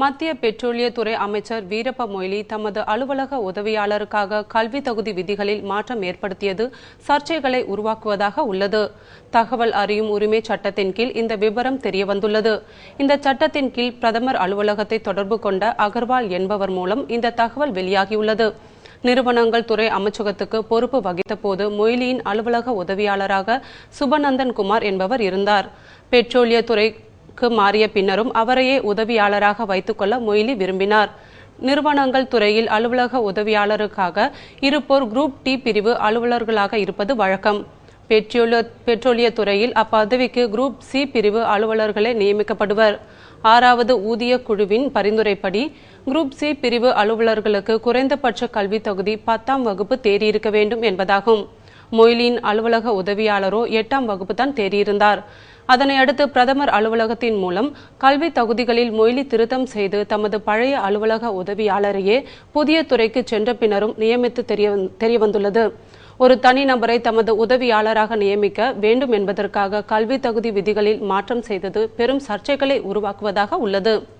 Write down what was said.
மத்திய பெட்ரோலியத்துறை அமைச்சர் வீரப்ப மொய்லி தமது அலுவலக உதவியாளருக்காக கல்வி தகுதி விதிகளில் மாற்றம் ஏற்படுத்தியது சர்ச்சைகளை உருவாக்குவதாக உள்ளது. தகவல் அறியும் உரிமை சட்டத்தின் கீழ் இந்த விவரம் தெரியவந்துள்ளது. இந்த சட்டத்தின் கீழ் பிரதமர் அலுவலகத்தை தொடர்பு கொண்ட அகர்வால் என்பவர் மூலம் இந்த தகவல் வெளியாகியுள்ளது. நிறுவனங்கள் துறை அமைச்சகத்துக்கு பொறுப்பு வகித்த போது மொய்லியின் அலுவலக உதவியாளராக சுபநந்தன் குமார் என்பவர் இருந்தார். க்கு மாறிய பின்னரும் அவரையே உதவியாளராக வைத்துக்கொள்ள மொய்லி விரும்பினார். நிறுவனங்கள் துறையில் அலுவலக உதவியாளருக்காக இருப்போர் குரூப் டி பிரிவு அலுவலர்களாக இருப்பது வழக்கம். பெட்ரோலிய பெட்ரோலிய துறையில் அப்பதவிக்கு குரூப் சி பிரிவு அலுவலர்களே நியமிக்கப்படுவர். ஆறாவது ஊதிய குழுவின் பரிந்துரைப்படி குரூப் சி பிரிவு அலுவலர்களுக்கு குறைந்தபட்ச கல்வி தகுதி பத்தாம் வகுப்பு தேறியிருக்க வேண்டும் என்பதாகும். மொய்லியின் அலுவலக உதவியாளரோ எட்டாம் வகுப்பு தான் தேறியிருந்தார். அதனையடுத்து பிரதமர் அலுவலகத்தின் மூலம் கல்வி தகுதிகளில் மொய்லி திருத்தம் செய்து தமது பழைய அலுவலக உதவியாளரையே புதிய துறைக்கு சென்ற பின்னரும் நியமித்து தெரிய தெரியவந்துள்ளது. ஒரு தனிநபரை தமது உதவியாளராக நியமிக்க வேண்டும் என்பதற்காக கல்வி தகுதி விதிகளில் மாற்றம் செய்தது பெரும் சர்ச்சைகளை உருவாக்குவதாக உள்ளது.